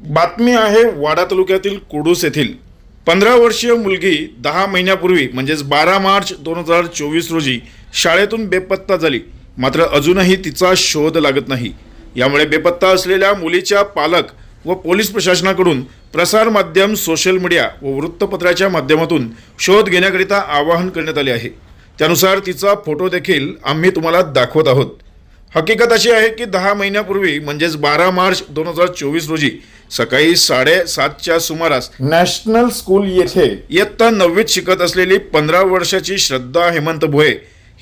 बातमी आहे वाडा तालुक्यातील कुडूस येथील. पंधरा वर्षीय मुलगी दहा महिन्यापूर्वी म्हणजेच बारा मार्च दोन हजार चोवीस रोजी शाळेतून बेपत्ता झाली. मात्र अजूनही तिचा शोध लागत नाही. यामुळे बेपत्ता असलेल्या मुलीच्या पालक व पोलीस प्रशासनाकडून प्रसारमाध्यम सोशल मीडिया व वृत्तपत्राच्या माध्यमातून शोध घेण्याकरिता आवाहन करण्यात आले आहे. त्यानुसार तिचा फोटो देखील आम्ही तुम्हाला दाखवत आहोत. हकीकत अशी आहे की दहा महिन्यापूर्वी म्हणजेच बारा मार्च दोन हजार चोवीस रोजी सकाळी साडेसातच्या सुमारास नॅशनल स्कूल येथे इयत्ता नववीत शिकत असलेली पंधरा वर्षाची श्रद्धा हेमंत भोये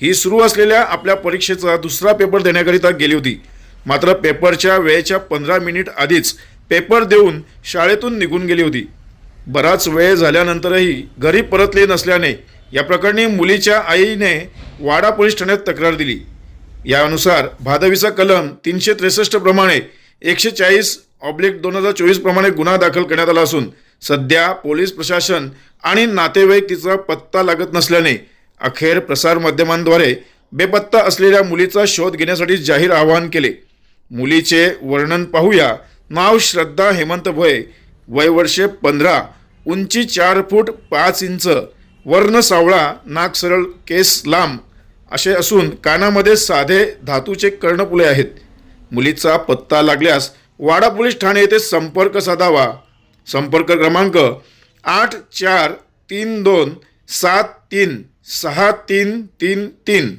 ही सुरू असलेल्या आपल्या परीक्षेचा दुसरा पेपर देण्याकरिता गेली होती. मात्र पेपरच्या वेळेच्या पंधरा मिनिट आधीच पेपर देऊन शाळेतून निघून गेली होती. बराच वेळ झाल्यानंतरही घरी परतले नसल्याने या प्रकरणी मुलीच्या आईने वाडा पोलीस ठाण्यात तक्रार दिली. यानुसार भादवीचा कलम तीनशे त्रेसष्ट प्रमाणे एकशे चाळीस ऑब्लिक दोन हजार चोवीस प्रमाणे गुन्हा दाखल करण्यात आला असून सध्या पोलीस प्रशासन आणि नातेवाईक तिचा पत्ता लागत नसल्याने अखेर प्रसारमाध्यमांद्वारे बेपत्ता असलेल्या मुलीचा शोध घेण्यासाठी जाहीर आवाहन केले. मुलीचे वर्णन पाहूया. नाव श्रद्धा हेमंत भोय. वय वर्षे पंधरा. उंची चार फूट पाच इंच. वर्ण सावळा नाक सरळ केस लांब. असे असून कानामध्ये साधे धातूचे कर्णपुले आहेत. मुलीचा पत्ता लागल्यास वाडा पोलीस ठाणे येथे संपर्क साधावा. संपर्क क्रमांक आठ चार तीन दोन सात तीन सहा तीन तीन तीन.